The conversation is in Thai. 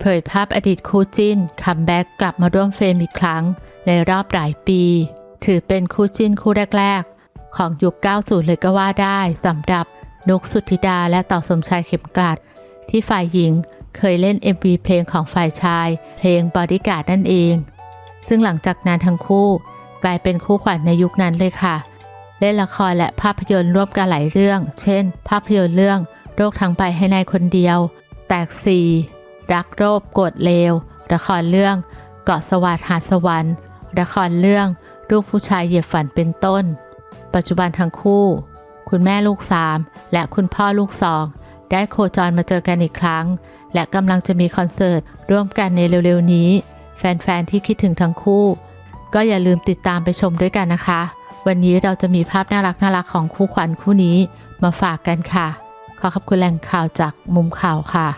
เผยภาพอดีตคู่จิ้นคัมแบ็กกลับมาร่วมเฟรมอีกครั้ง ในรอบหลายปี ถือเป็นคู่จิ้นคู่แรก ๆ ของยุค 90 เลยก็ว่าได้สำหรับนุกสุธิดาและต่อสมชายเข็มกลัด ที่ฝ่ายหญิงเคยเล่น MV เพลงของฝ่ายชาย เพลงบอดี้การ์ดนั่นเอง ซึ่งหลังจากนั้นทั้งคู่ กลายเป็นคู่ขวัญในยุคนั้นเลยค่ะ เล่นละครและภาพยนตร์ร่วมกันหลายเรื่อง เช่น ภาพยนตร์เรื่องโรคทั้งใบให้นายคนเดียว แตกสี รักโรบกดเลว ละครเรื่อง เกาะสวัสดหาสวรรค์ ละครเรื่องลูกผู้ชายเหยียบฝันเป็นต้น ปัจจุบันทั้งคู่ คุณแม่ลูกสามและคุณพ่อลูกสองได้โคจรมาเจอกันอีกครั้ง และกำลังจะมีคอนเสิร์ตร่วมกันในเร็วๆนี้ แฟนๆที่คิดถึงทั้งคู่ ก็อย่าลืมติดตามไปชมด้วยกันนะคะ วันนี้เราจะมีภาพน่ารักน่ารักๆของคู่ขวัญคู่นี้มาฝากกันค่ะ ขอขอบคุณแหล่งข่าวจากมุมข่าวค่ะ